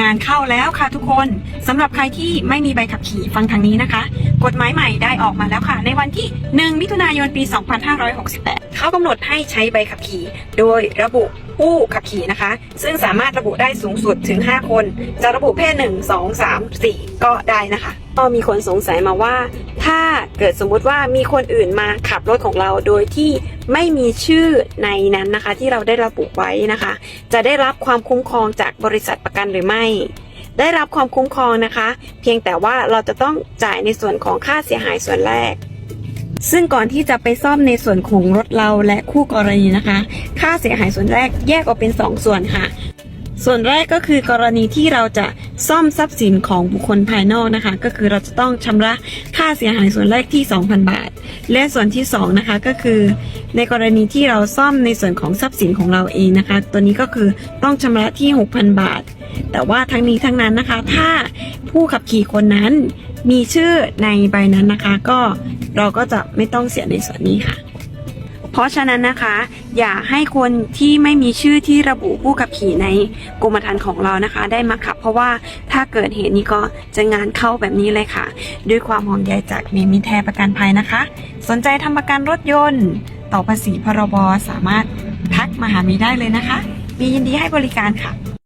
งานเข้าแล้วค่ะทุกคนสำหรับใครที่ไม่มีใบขับขี่ฟังทางนี้นะคะ กฎหมายใหม่ได้ออกมาแล้วค่ะ ในวันที่ 1 มิถุนายนปี 2568 เขากำหนดให้ใช้ใบขับขี่ โดยระบุผู้ขับขี่นะคะ ซึ่งสามารถระบุได้สูงสุดถึง 5 คน จะระบุเพศ 1 2 3 4 ก็ได้นะคะก็มีคนสงสัยมาว่า ถ้าเกิดสมมุติว่ามีคนอื่นมาขับรถของเราโดยที่ไม่มีชื่อในนั้นนะคะ ที่เราได้ระบุไว้นะคะ จะได้รับความคุ้มครองจากบริษัทประกันหรือไม่ ได้รับความคุ้มครองนะคะ เพียงแต่ว่าเราจะต้องจ่ายในส่วนของค่าเสียหายส่วนแรก ซึ่งก่อนที่จะไปซ่อมในส่วนของรถเราและคู่กรณีนะคะ ค่าเสียหายส่วนแรกแยกออกเป็น 2ส่วนค่ะ ส่วนแรกก็คือกรณีที่เราจะซ่อมทรัพย์สินของบุคคลภายนอกนะคะ ก็คือเราจะต้องชำระค่าเสียหายส่วนแรกที่ 2,000 บาท และส่วนที่2นะคะก็คือ ในกรณีที่เราซ่อมในส่วนของทรัพย์สินของเราเองนะคะ ตัวนี้ก็คือต้องชำระที่ 6,000 บาท แต่ว่าทั้งนี้ทั้งนั้นนะคะ ถ้าผู้ขับขี่คนนั้นมีชื่อในใบนั้นนะคะ ก็เราก็จะไม่ต้องเสียในส่วนนี้ค่ะ เพราะฉะนั้นนะคะ อย่าให้คนที่ไม่มีชื่อที่ระบุผู้ขับขี่ในกรมธรรม์ของเรานะคะ ได้มาขับ เพราะว่าถ้าเกิดเหตุนี้ก็จะงานเข้าแบบนี้เลยค่ะ ด้วยความห่วงใยจากเมมิแทประกันภัยนะคะ สนใจทำประกันรถยนต์ต่อภาษีพรบสามารถทักมาหามีได้เลยนะคะ มียินดีให้บริการค่ะ